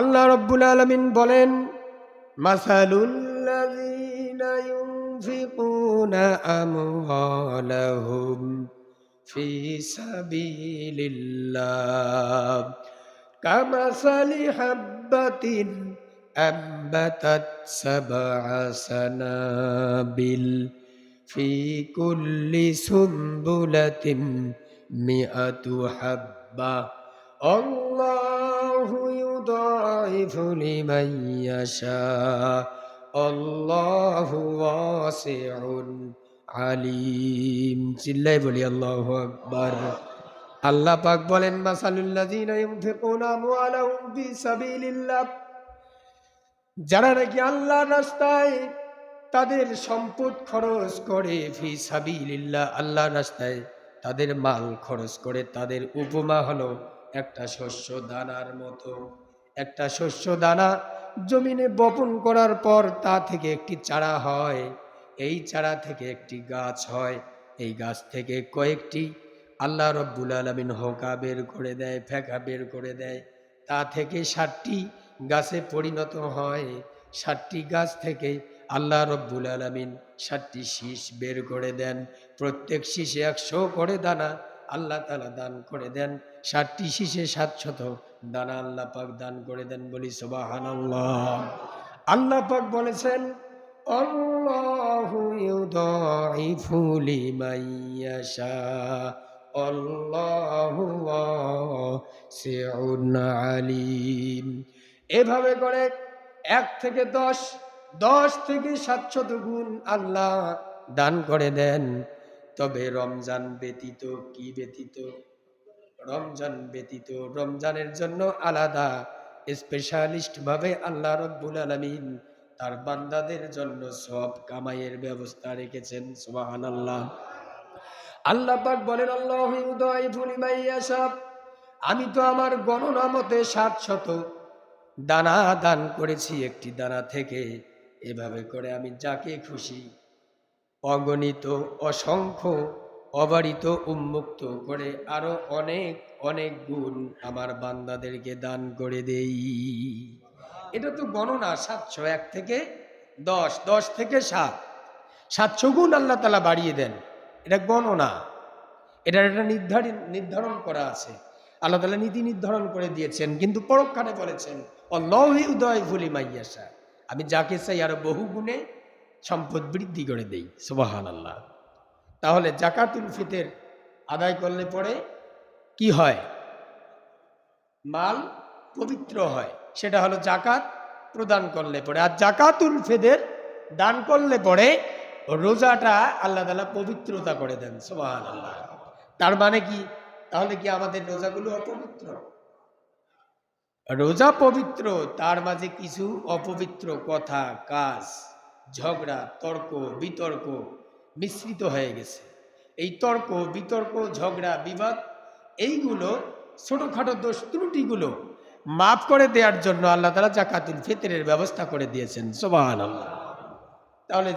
আল্লাহ রব্বুল আলমিন বলেন, মাসালুল্লাযীন ইউনফিকুনা আমওয়ালাহুম ফি সাবিলিল্লাহ, কামাসালি হাব্বাতিন আম্বাতাত সাবআ সানাবিল ফি কুল্লি সুম্বুলাতিন মিআতু হাব্বা الله يضاعف لمن يشاء الله واسع عليم চিল্লাই বলি আল্লাহু আকবার আল্লাহ পাক বলেন মাসালুল্লাযীনা ইউনফিকুনা আমওয়ালাহুম ফি সাবিলিল্লাহ যারা নাকি আল্লাহ রাস্তায় তাদের সম্পদ খরচ করে ফি সাবিলিল্লাহ আল্লাহ রাস্তায় তাদের মাল খরচ করে তাদের উপমা হলো একটা শস্য দানার মতো। একটা শস্য দানা জমিনে বপন করার পর তা থেকে একটি চারা হয়। এই চারা থেকে একটি গাছ হয়। এই গাছ থেকে কয়েকটি আল্লাহ রব্বুল আলমিন হোকা বের করে দেয়, ফেঁকা বের করে দেয়। তা থেকে ষাটটি গাছে পরিণত হয়। ষাটটি গাছ থেকে আল্লাহ রব্বুল আলমিন ষাটটি শীষ বের করে দেন। প্রত্যেক শীষে একশো করে দানা আল্লাহ তালা দান করে দেন। সাতটি ষাটটি শীষে সাতশত দানা আল্লাহ পাক দান করে দেন বলি সোবাহান আল্লাহ পাক বলেছেন এভাবে করে এক থেকে দশ দশ থেকে সাতশত গুণ আল্লাহ দান করে দেন। তবে রমজান ব্যতীত কি ব্যতীত? রমজান ব্যতীত, রমজানের জন্য আলাদা স্পেশালিস্ট ভাবে আল্লাহ রব্বুল আলমিন তার বান্দাদের জন্য সব কামাইয়ের ব্যবস্থা রেখেছেন সুবাহান আল্লাহ আল্লাহ পাক বলেন, আল্লাহ আমি তো আমার গণনা মতে সাত শত দানা দান করেছি, একটি দানা থেকে। এভাবে করে আমি যাকে খুশি অগণিত, অসংখ্য, অবারিত, উন্মুক্ত করে আরও অনেক অনেক গুণ আমার বান্দাদেরকে দান করে দেই। এটা তো গণনা সাতশো এক থেকে দশ দশ থেকে সাত। সাতশো গুণ আল্লাহ তালা বাড়িয়ে দেন। এটা গণনা। এটার একটা নির্ধারণ নির্ধারণ করা আছে। আল্লাহ তালা নীতি নির্ধারণ করে দিয়েছেন, কিন্তু পরক্ষণে বলেছেন, অল্লাহি উদয় ভুলি মাইয়াসা আমি যাকে চাই আরও বহু গুণে সম্পদ বৃদ্ধি করে দেই সুবাহান আল্লাহ তাহলে জাকাতুল ফিতের আদায় করলে পরে কি হয়? মাল পবিত্র হয়, সেটা হলো জাকাত প্রদান করলে পরে। আর জাকাতুল ফেদের দান করলে পরে রোজাটা আল্লাহ তালা পবিত্রতা করে দেন সুবাহান আল্লাহ তার মানে কি? তাহলে কি আমাদের রোজাগুলো অপবিত্র? রোজা পবিত্র, তার মাঝে কিছু অপবিত্র কথা, কাজ। ঝগড়া, তর্ক, বিতর্ক মিশ্রিত হয়ে গেছে। এই তর্ক, বিতর্ক, ঝগড়া, বিবাদ, এইগুলো ছোটোখাটো দোষ ত্রুটিগুলো মাফ করে দেওয়ার জন্য আল্লাহ তালা জাকাতুল ফিতরের ব্যবস্থা করে দিয়েছেন। সোবাহান আল্লাহ তাহলে